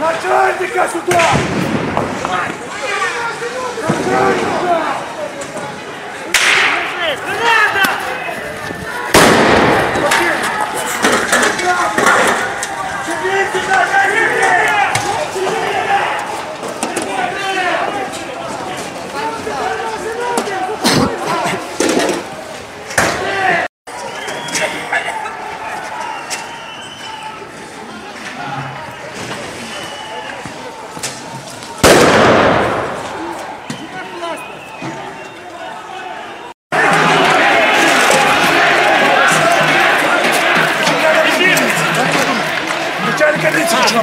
Начальника сюда!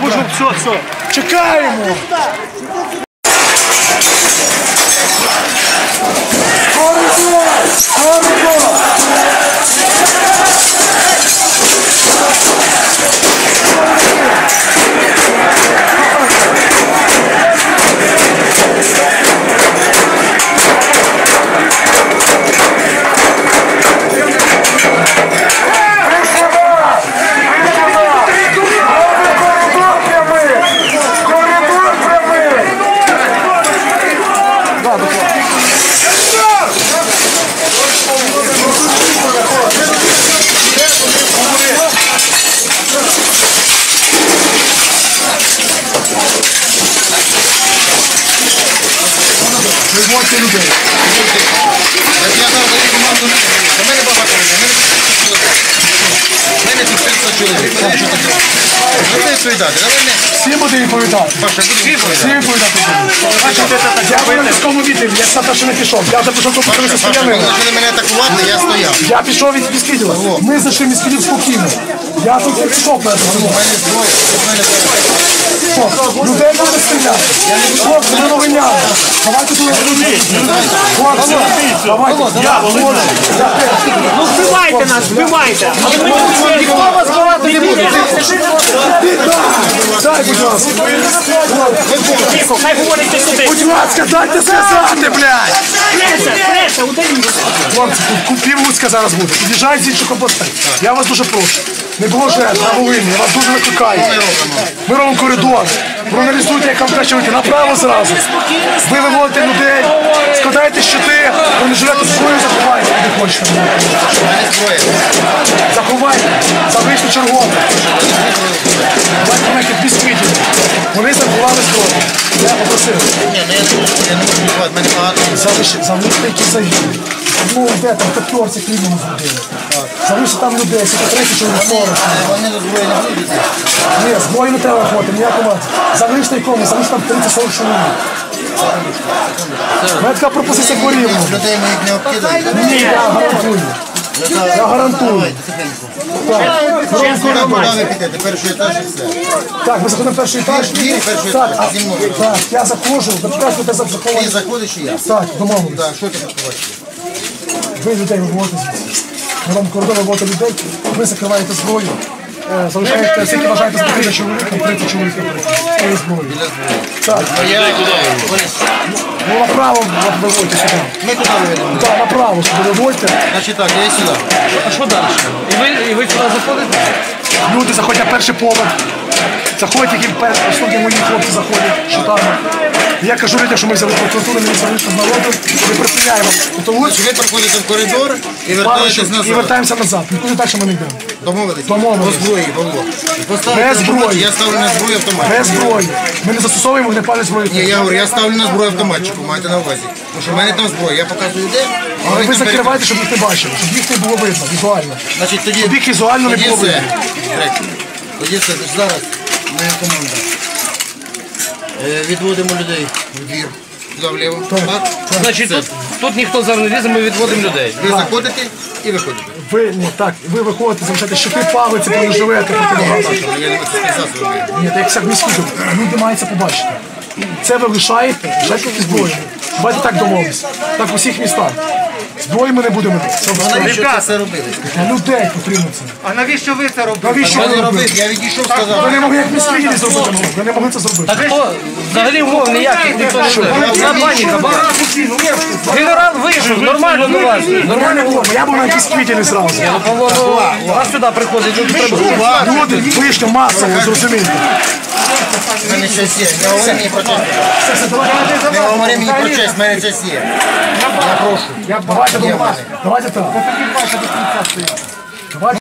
Боже, все, все. Чекаємо! Коридор! Коридор! Виводьте людей. Я зараз даю команду не мене багато людей, мене тут 500 чоловік. У мене тут 500 чоловік. Ну відповідати. Давай не. Всі буде відповідати. Паша, буду Всі відповідати. відповідати. Я був на військовому відділі, я сам ще не пішов. Я вже пішов тут коли Паша, стояли. коли почали мене атакувати, я стояв. Я пішов від міськвідділа. Ми зайшли в міськвідділ спокійно. Я тут не пішов на у. Людей буде стріляти. Хлопці, ми новиняли. Давайте тут. Хлопці, давайте. Я. Ну вбивайте нас, вбивайте. Ніхто вас ховати не буде. Дай, будь ласка. Тихо, хай говорить ти сюди. Будь ласка, дайте сказати, блядь. Преса, преса, ударіть. Хлопці, тут півлуцька зараз буде. Під'їжджають з інших областей. Я вас дуже прошу. Не було жертв на Волині, я вас дуже викликаю. Ми робимо коридор. Проаналізуйте, як вам краще вийти. Направо зразу. Ви виводите людей, складаєте щити, бронежилети зброю заховайте, куди хочете. У. Заховайте, залиште чергову. Вони заховали зброю. Я попросив. Ні, ну я не можу, я не можу відбувати, мене багато. Залиште, залиште якісь загиблі. Ну, де там, катерці клімом зробили. Залиште там людей, секретарі, що не хворих. Вони до зброї не будуть. Ні, зброю не треба рахувати, ніякого. Залиште якому, залиште там 30-40 чоловік. У мене така пропозиція по. Людей моїх не обкидають. Ні, я гарантую. Я гарантую. Чесно, ви? Перший етаж і все. так, ми заходимо на перший етаж. Перший Так, етаж, а- зі мною. так, я заходжу, запитаю, де Ти заходиш і я. Так, домовились. Так, що ти тут побачиш? Ви людей виводите звідси. Ми вам кордон виводите людей, ви закриваєте зброю. Залишаєте, скільки вважаєте, з 30 чоловік, там 30 чоловік з зброї. Так, Я... ну направо виводьте сюди. Ми куди виведемо? Так, направо сюди виводьте. Значить так, я сюди. А що далі? І ви, і ви сюди заходите? Люди заходять на перший поверх. Заходять, які перші, основні мої хлопці заходять, щитами. Я кажу людям, що ми взяли прокуратуру, ми взяли з народу, ми припиняємо. Тому ви проходите в коридор і вертаєтесь і назад. вертаємося назад. Нікуди далі ми не йдемо. Домовились? Домовились. По зброї, Павло. Без зброї. Я ставлю на зброю автомат. Без зброї. Ми не застосовуємо вогнепальну зброю. Ні, я говорю, я ставлю на зброю автоматчику, маєте на увазі. Тому що в мене там зброя, я показую де. а Але ви там закриваєте, щоб їх не бачили, щоб їх не було видно візуально. Значить, тоді, Щоб їх візуально не тоді було видно. Третє. Тоді це зараз моя команда. Е, Відводимо людей в двір. Туди вліво. Так? Значить, тут, тут ніхто зараз не лізе, ми відводимо людей. Ви заходите і виходите. Ви ні, так, ви виходите, залишаєте щити, палиці, бронежилети, противогази. Я не мацький засоби. Ні, так як всяк міський люди мають це побачити. Це ви лишаєте, лишаєте зі зброєю. Давайте так домовимося. Так в усіх містах. Зброї ми не будемо. Це Навіщо обов'язково. це робили? Людей потрібно це. А навіщо ви це робите? Навіщо Я ви не робив, я відійшов, Ви сказав. не могли як міські зробити, ви не могли це зробити. Так хто? Взагалі умов ніяких ніхто не знає. На паніка, ба. Генерал вийшов, нормально до вас. Нормально було, я був на якійсь квітілі зразу. А сюди приходить, тут треба. Люди вийшли масово, зрозумійте. У мене є. Не говори мені про честь. Не говори мені про честь, в мене щось є. Я прошу. Давайте, в давайте, так. Давайте.